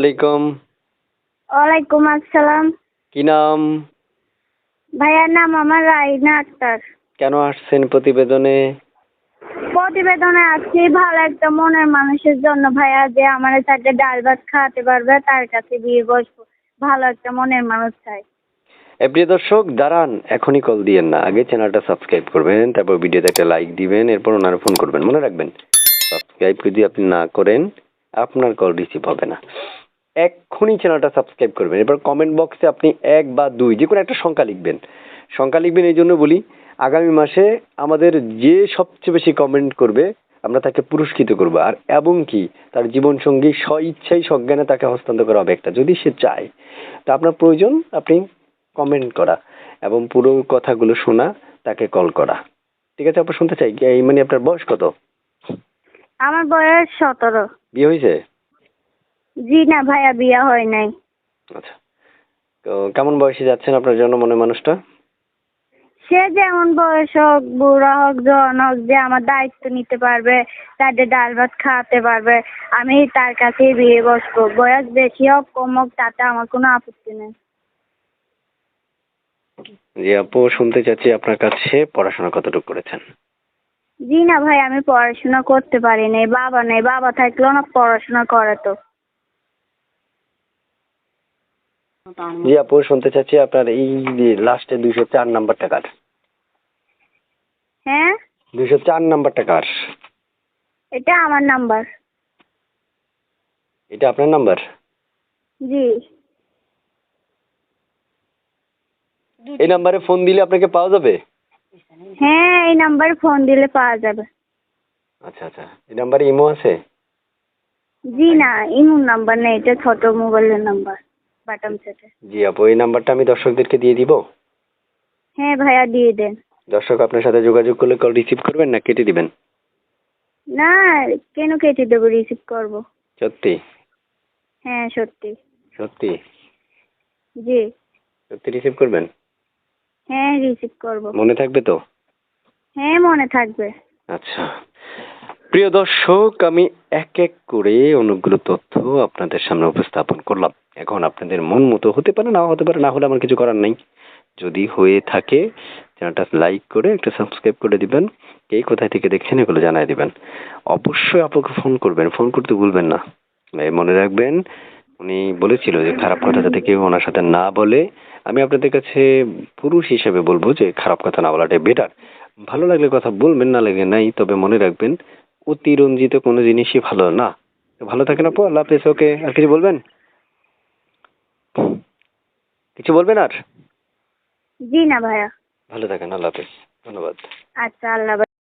আলাইকুম। ওয়ালাইকুম আসসালাম। কি নাম? ভাইয়ার নাম আমার রাইনা আক্তার। কেন আসছেন প্রতিবেদনে? প্রতিবেদনে আছি ভালো একটা মনের মানুষের জন্য ভাইয়া যে আমার সাথে ডাল ভাত খাওয়াতে পারবে তার কাছে বিয়ে বসবো। ভালো একটা মনের মানুষ চাই। প্রিয় দর্শক দাঁড়ান এখনই কল দিয়েন না। আগে চ্যানেলটা সাবস্ক্রাইব করবেন তারপর ভিডিওতে একটা লাইক দিবেন এরপর ওনারা ফোন করবেন। মনে রাখবেন সাবস্ক্রাইব যদি আপনি না করেন আপনার কল রিসিভ হবে না। এক্ষুনি চ্যানেলটা সাবস্ক্রাইব করবেন। এবার কমেন্ট বক্সে আপনি এক বা দুই যে কোনো একটা সংখ্যা লিখবেন। সংখ্যা লিখবেন এই জন্য বলি আগামী মাসে আমাদের যে সবচেয়ে বেশি কমেন্ট করবে আমরা তাকে পুরস্কৃত করব। আর এবং কি তার জীবনসঙ্গী স্ব ইচ্ছাই সজ্ঞানে তাকে হস্তান্তর করা হবে একটা যদি সে চায়। তা আপনার প্রয়োজন আপনি কমেন্ট করা এবং পুরো কথাগুলো শোনা তাকে কল করা। ঠিক আছে আপনার শুনতে চাই? এই মানে আপনার বয়স কত? আমার বয়স সতেরো। বিয়ে হয়েছে? জি না ভাইয়া বিয়ে হয় নাই। আচ্ছা। তো কেমন বয়সে যাচ্ছেন আপনার জন্য মনে মানুষটা? সে যেমন বয়স হোক বুড়া হোক জন হোক যে আমার দায়িত্ব নিতে পারবে তাদের ডাল ভাত খাওয়াতে পারবে আমি তার কাছেই বিয়ে বসবো। বয়স বেশি হোক কম হোক তাতে আমার কোনো আপত্তি নেই। জি আপু শুনতে চাচ্ছি আপনার কাছে পড়াশোনা কতটুকু করেছেন? জি না ভাই আমি পড়াশোনা করতে পারি নাই বাবা নেই বাবা থাকলেও না পড়াশোনা করাতো জি আপু শুনতে চাচ্ছি আপনার এই লাস্টে দুইশো চার নাম্বারটা কার হ্যাঁ? দুইশো চার নাম্বারটা কার এটা আমার নাম্বার এটা আপনার নাম্বার জি। এই নাম্বারে ফোন দিলে আপনাকে পাওয়া যাবে? হ্যাঁ এই নাম্বারে ফোন দিলে পাওয়া যাবে। আচ্ছা আচ্ছা। এই নাম্বারে ইমো আছে? জি না ইমুন নাম্বার নেই এটা ছোট মোবাইলের নাম্বার বাটাম সেটে জি আপু এই নাম্বারটা আমি দর্শকদেরকে দিয়ে দিব? হ্যাঁ ভাইয়া দিয়ে দেন। দর্শক আপনার সাথে যোগাযোগ করলে কল রিসিভ করবেন না কেটে দিবেন? না কেন কেটে দেবো রিসিভ করব। সত্যি? হ্যাঁ সত্যি। সত্যি? জি। সত্যি রিসিভ করবেন? হ্যাঁ রিসিভ করব। মনে থাকবে তো? হ্যাঁ মনে থাকবে। আচ্ছা। প্রিয় দর্শক, আমি এক এক করে অনেকগুলো তথ্য আপনাদের সামনে উপস্থাপন করলাম। এখন আপনাদের মন মতো হতে পারে, নাও হতে পারে, না হলে আমার কিছু করার নেই। যদি হয়ে থাকে, চ্যানেলটা লাইক করে, একটা সাবস্ক্রাইব করে দিবেন, কে কোথায় থেকে দেখছেন এগুলো জানাই দিবেন। অবশ্যই আপনাকে ফোন করবেন, ফোন করতে ভুলবেন না। মনে রাখবেন, উনি বলেছিল যে খারাপ কথা যাতে কেউ ওনার সাথে না বলে। আমি আপনাদের কাছে পুরুষ হিসেবে বলব যে, খারাপ কথা না বলাটাই বেটার ভালো লাগলে কথা বলবেন, না লাগে নাই, তবে মনে রাখবেন অতিরঞ্জিত কোনো জিনিসই ভালো না। ভালো থাকেন আপু আল্লাহ হাফেজ ওকে আর কিছু বলবেন? কিছু বলবেন আর? জি না ভাইয়া। ভালো থাকেন আল্লাহ হাফেজ ধন্যবাদ। আচ্ছা আল্লাহ